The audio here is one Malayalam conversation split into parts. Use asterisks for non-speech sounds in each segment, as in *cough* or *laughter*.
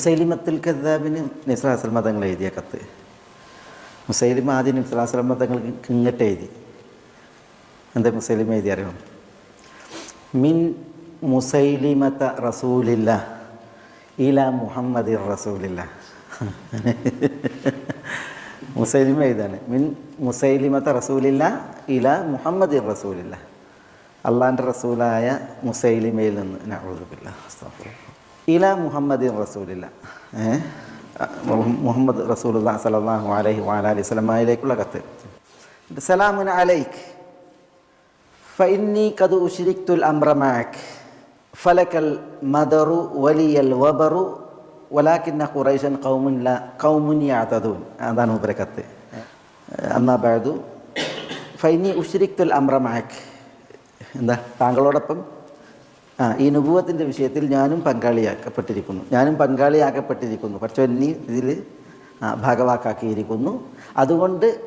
മുസൈലിമത്തുൽ കദാബിന് നിസ്ലാസ്ലം മതങ്ങൾ എഴുതിയ കത്ത്. മുസൈലിമ ആദ്യം നിസ്ലാസ്ലം മതങ്ങൾ ഇങ്ങോട്ട് എഴുതി. എന്താ മുസൈലിമ എഴുതി അറിയണം മിൻ മുസൈലിമത്ത റസൂലില്ല ഇല മുഹമ്മദ് റസൂലില്ല. *laughs* മുസൈലിമ എഴുതാണ്. മിൻ മുസൈലിമത്ത റസൂലില്ല ഇല മുഹമ്മദ് റസൂലില്ല. അള്ളാന്റെ റസൂലായ മുസൈലിമയിൽ നിന്ന്. നഅൂദുബില്ല ഇല മുഹമ്മദ് റസൂലില്ല? മുഹമ്മദ് റസൂലുല്ലാ സലാഹു അലൈഹി വഅലൈഹി വസല്ലമയിലേക്കുള്ള കത്ത്. സലാമുൻ അലൈക്ക് ഫഇന്നി ഖദ് ഉഷിരിക്തുൽ അംറ മഅക് ഫലക്കൽ മദറു വലിയൽ വബറു. വലാകിന്ന ഖുറൈഷൻ ഖൗമുൻ ല ഖൗമുൻ യഅതദൂൻ അതാണ് ഉപരെ കത്ത്. അന്നാ ബഅദു ഫൈനി ഉഷിരിക്തുൽ അംറ മഅക് എന്താ? താങ്കളോടൊപ്പം ആ ഈ നുപൂവത്തിന്റെ വിഷയത്തിൽ ഞാനും പങ്കാളിയാക്കപ്പെട്ടിരിക്കുന്നു. ഞാനും പങ്കാളിയാക്കപ്പെട്ടിരിക്കുന്നു. പക്ഷേ നീ ഇതിൽ ഭാഗവാക്കാക്കിയിരിക്കുന്നു. അതുകൊണ്ട്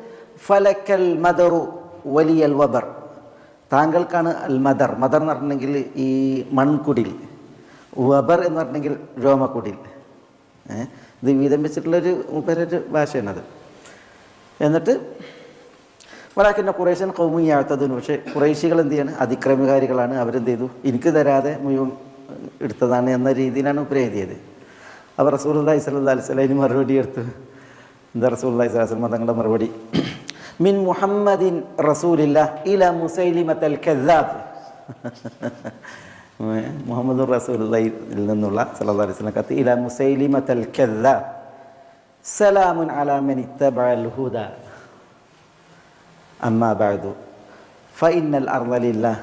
ഫലക്കൽ മദറു വലിയൽ വബർ. താങ്കൾക്കാണ് അൽ മദർ. മദർ എന്ന് പറഞ്ഞിട്ടുണ്ടെങ്കിൽ ഈ മൺകുടിൽ. വബർ എന്ന് പറഞ്ഞെങ്കിൽ രോമക്കുടിൽ. ഇത് വീതം വെച്ചിട്ടുള്ളൊരു ഉപരൊരു ഭാഷയാണത്. എന്നിട്ട് വലാക്കിന്റെ കുറേശ്ശൻ കൗമിയാത്തതിന് പക്ഷേ കുറേശികൾ എന്ത് ചെയ്യാണ്? അതിക്രമകാരികളാണ്. അവരെന്ത് ചെയ്തു? എനിക്ക് തരാതെ മുഴുവൻ എടുത്തതാണ് എന്ന രീതിയിലാണ് ഉപരി എഴുതിയത്. അപ്പോൾ അള്ളഹി സ്വല്ലാ അലിസ്ലൈന് മറുപടി എടുത്തു എന്താ അള്ളഹി സ്വലാസ്ലം തങ്ങളുടെ മറുപടി. മിൻ മുഹമ്മദിൻ റസൂലില്ല ഇല മുസൈലിമത്തൽ കസാബ് *laughs* മുഹമ്മദ് റസൂലിൽ നിന്നുള്ള സല്ലാ അലൈഹി സ്വലം കത്ത് ഇല മുസൈലിമത്തൽ കസാബ് സലാമുൻ അലാമൻ ഇത്തബഅൽ ഹുദ. أما بعد فإن الأرض لله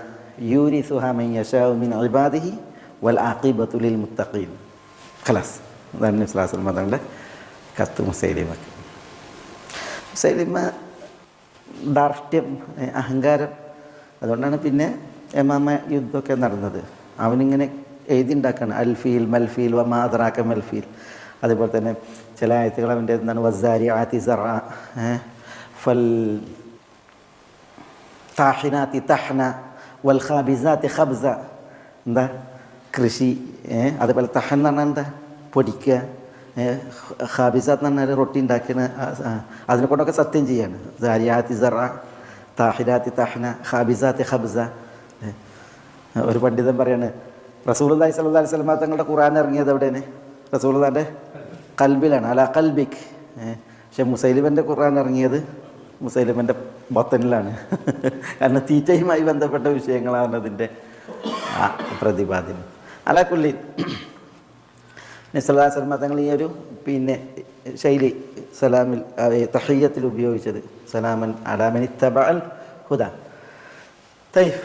يورثها من يشاء من عباده والعاقبة للمتقين خلاص അതാണ് നിസ്ലാസ് മതങ്ങളുടെ കത്ത് മുസൈലിമക്ക് മുസൈലിമ ധാർഷ്ട്യം ഏ, അഹങ്കാരം അതുകൊണ്ടാണ് പിന്നെ എമാമ യുദ്ധമൊക്കെ നടന്നത് അവനിങ്ങനെ എഴുതിണ്ടാക്കാണ് അൽഫീൽ മൽഫീൽ വ മാതറാക്ക മൽഫീൽ അതുപോലെ തന്നെ ചില ആയത്തുകൾ അവൻ്റെ എന്താണ് വസാരി ആത്തി സറ ഫൽ താഹിനാത്തി തഹ്ന വൽ ഖാബിസാത്തി ഖബ്സ. എന്താ? കൃഷി അതുപോലെ തഹൻ എന്ന് പറഞ്ഞാൽ എന്താ? പൊടിക്കുക ഖാബിസാത്ത് എന്ന് പറഞ്ഞാൽ റൊട്ടി ആ, അതിനെ കൊണ്ടൊക്കെ സത്യം ചെയ്യാണ്. ദാരിയാത്തി സറ താഹിരാത്തി തഹ്ന ഖാബിസാത്തി ഖബ്സ. ഒരു പണ്ഡിതൻ പറയാണ് സ്വല്ലല്ലാഹി അലൈഹി വസല്ലം തങ്ങളുടെ ഖുറാൻ ഇറങ്ങിയത് എവിടെയാണ്? റസൂൽദാന്റെ കൽബിലാണ് അല കൽബിക്. പക്ഷെ മുസൈലിമന്റെ ഖുറാൻ ഇറങ്ങിയത് മുസൈലിമന്റെ ബത്തനിലാണ്. കാരണം തീറ്റയുമായി ബന്ധപ്പെട്ട വിഷയങ്ങളാണ് അതിന്റെ പ്രതിപാദ്യം അലാക്കുള്ളി നിസ്ലാസ്ലമ തങ്ങൾ ഈ ഒരു പിന്നെ ശൈലി സലാമിൽ തഹയ്യത്തിൽ ഉപയോഗിച്ചത്. സലാമൻ അലാമനി തബ അൽ ഹുദ. തൈഫ്.